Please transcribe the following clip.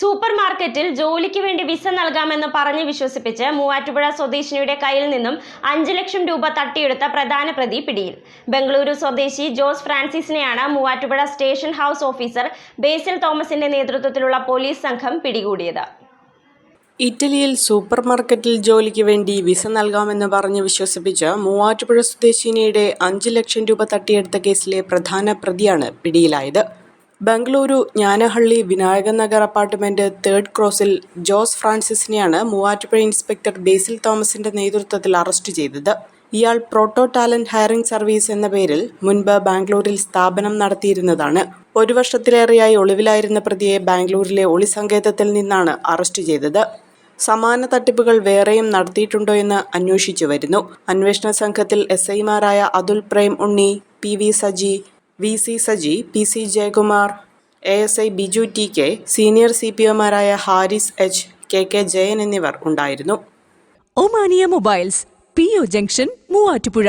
Super മാർക്കറ്റിൽ ജോലിക്ക് വേണ്ടി വിസ നൽകാമെന്ന് പറഞ്ഞ് വിശ്വസിപ്പിച്ച് മൂവാറ്റുപുഴ സ്വദേശിനിയുടെ കയ്യിൽ നിന്നും അഞ്ച് ലക്ഷം രൂപ തട്ടിയെടുത്ത പ്രധാന പ്രതി പിടിയിൽ. ബംഗളൂരു സ്വദേശി Jose ഫ്രാൻസിസിനെയാണ് Muvattupuzha station house officer Basil തോമസിന്റെ നേതൃത്വത്തിലുള്ള പോലീസ് സംഘം പിടികൂടിയത്. ഇറ്റലിയിൽ സൂപ്പർ മാർക്കറ്റിൽ ജോലിക്ക് വേണ്ടി വിസ നൽകാമെന്ന് പറഞ്ഞ് വിശ്വസിപ്പിച്ച് മൂവാറ്റുപുഴ സ്വദേശിനിയുടെ അഞ്ച് ലക്ഷം രൂപ തട്ടിയെടുത്ത കേസിലെ പ്രധാന പ്രതിയാണ് പിടിയിലായത്. ബംഗളൂരു ജ്ഞാനഹള്ളി വിനായക നഗർ അപ്പാർട്ട്മെന്റ് തേർഡ് ക്രോസിൽ ജോസ് ഫ്രാൻസിസിനെയാണ് മൂവാറ്റുപുഴ ഇൻസ്പെക്ടർ ബേസിൽ തോമസിന്റെ നേതൃത്വത്തിൽ അറസ്റ്റ് ചെയ്തത്. ഇയാൾ പ്രോട്ടോ ടാലന്റ് ഹയറിംഗ് സർവീസ് എന്ന പേരിൽ മുൻപ് ബാംഗ്ലൂരിൽ സ്ഥാപനം നടത്തിയിരുന്നതാണ്. ഒരു വർഷത്തിലേറെയായി ഒളിവിലായിരുന്ന പ്രതിയെ ബാംഗ്ലൂരിലെ ഒളിസങ്കേതത്തിൽ നിന്നാണ് അറസ്റ്റ് ചെയ്തത്. സമാന തട്ടിപ്പുകൾ വേറെയും നടത്തിയിട്ടുണ്ടോ എന്ന് അന്വേഷിച്ചു വരുന്നു. അന്വേഷണ സംഘത്തിൽ എസ് ഐമാരായ Athul Prem Unni P V Saji V C Saji P C Jayakumar A S I Biju T K senior C P ഒമാരായ Haris H K K Jayan എന്നിവർ ഉണ്ടായിരുന്നു. Omania mobiles P O junction Muvattupuzha.